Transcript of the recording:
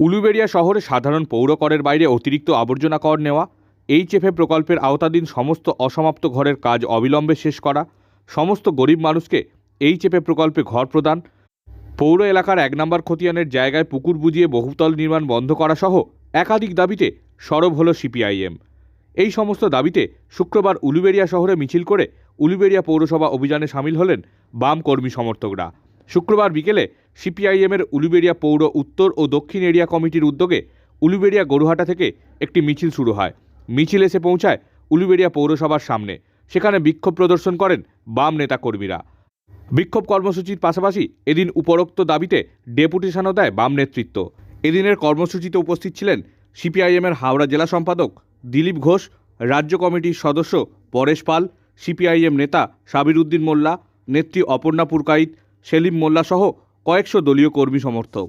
উলুবেড়িয়া শহরে সাধারণ পৌর করের বাইরে অতিরিক্ত আবর্জনা কর নেওয়া, এইচএফএ প্রকল্পের আওতাধীন সমস্ত অসমাপ্ত ঘরের কাজ অবিলম্বে শেষ করা, সমস্ত গরিব মানুষকে এইচএফএ প্রকল্পে ঘর প্রদান, পৌর এলাকার এক নম্বর খতিয়ানের জায়গায় পুকুর বুজিয়ে বহুতল নির্মাণ বন্ধ করা সহ একাধিক দাবিতে সরব হল সিপিআইএম। এই সমস্ত দাবিতে শুক্রবার উলুবেড়িয়া শহরে মিছিল করে উলুবেড়িয়া পৌরসভা অভিযানে সামিল হলেন বাম কর্মী সমর্থকরা। শুক্রবার বিকেলে সিপিআইএমের উলুবেড়িয়া পৌর উত্তর ও দক্ষিণ এরিয়া কমিটির উদ্যোগে উলুবেড়িয়া গরুহাটা থেকে একটি মিছিল শুরু হয়। মিছিল এসে পৌঁছায় উলুবেড়িয়া পৌরসভার সামনে। সেখানে বিক্ষোভ প্রদর্শন করেন বাম নেতাকর্মীরা। বিক্ষোভ কর্মসূচির পাশাপাশি এদিন উপরোক্ত দাবিতে ডেপুটেশনও দেয় বাম নেতৃত্ব। এদিনের কর্মসূচিতে উপস্থিত ছিলেন সিপিআইএমের হাওড়া জেলা সম্পাদক দিলীপ ঘোষ, রাজ্য কমিটির সদস্য পরেশ পাল, সিপিআইএম নেতা সাবির উদ্দিন মোল্লা, নেত্রী অপর্ণা পুরকাইত, সেলিম মোল্লা সহ কয়েকশো দলীয় কর্মী সমর্থক।